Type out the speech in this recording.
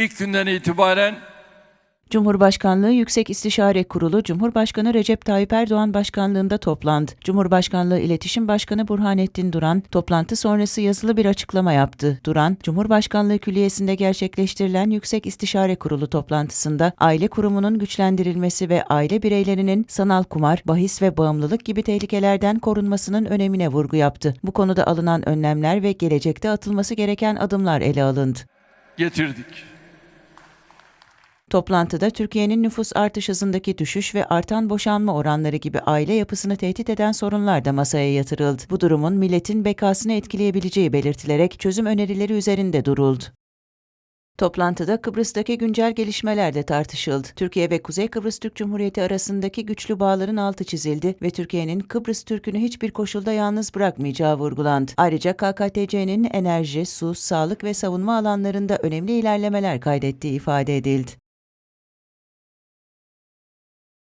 ilk günden itibaren Cumhurbaşkanlığı Yüksek İstişare Kurulu Cumhurbaşkanı Recep Tayyip Erdoğan başkanlığında toplandı. Cumhurbaşkanlığı İletişim Başkanı Burhanettin Duran toplantı sonrası yazılı bir açıklama yaptı. Duran, Cumhurbaşkanlığı Külliyesi'nde gerçekleştirilen Yüksek İstişare Kurulu toplantısında aile kurumunun güçlendirilmesi ve aile bireylerinin sanal kumar, bahis ve bağımlılık gibi tehlikelerden korunmasının önemine vurgu yaptı. Bu konuda alınan önlemler ve gelecekte atılması gereken adımlar ele alındı. getirdik. Toplantıda Türkiye'nin nüfus artış hızındaki düşüş ve artan boşanma oranları gibi aile yapısını tehdit eden sorunlar da masaya yatırıldı. Bu durumun milletin bekasını etkileyebileceği belirtilerek çözüm önerileri üzerinde duruldu. Toplantıda Kıbrıs'taki güncel gelişmeler de tartışıldı. Türkiye ve Kuzey Kıbrıs Türk Cumhuriyeti arasındaki güçlü bağların altı çizildi ve Türkiye'nin Kıbrıs Türk'ünü hiçbir koşulda yalnız bırakmayacağı vurgulandı. Ayrıca KKTC'nin enerji, su, sağlık ve savunma alanlarında önemli ilerlemeler kaydettiği ifade edildi.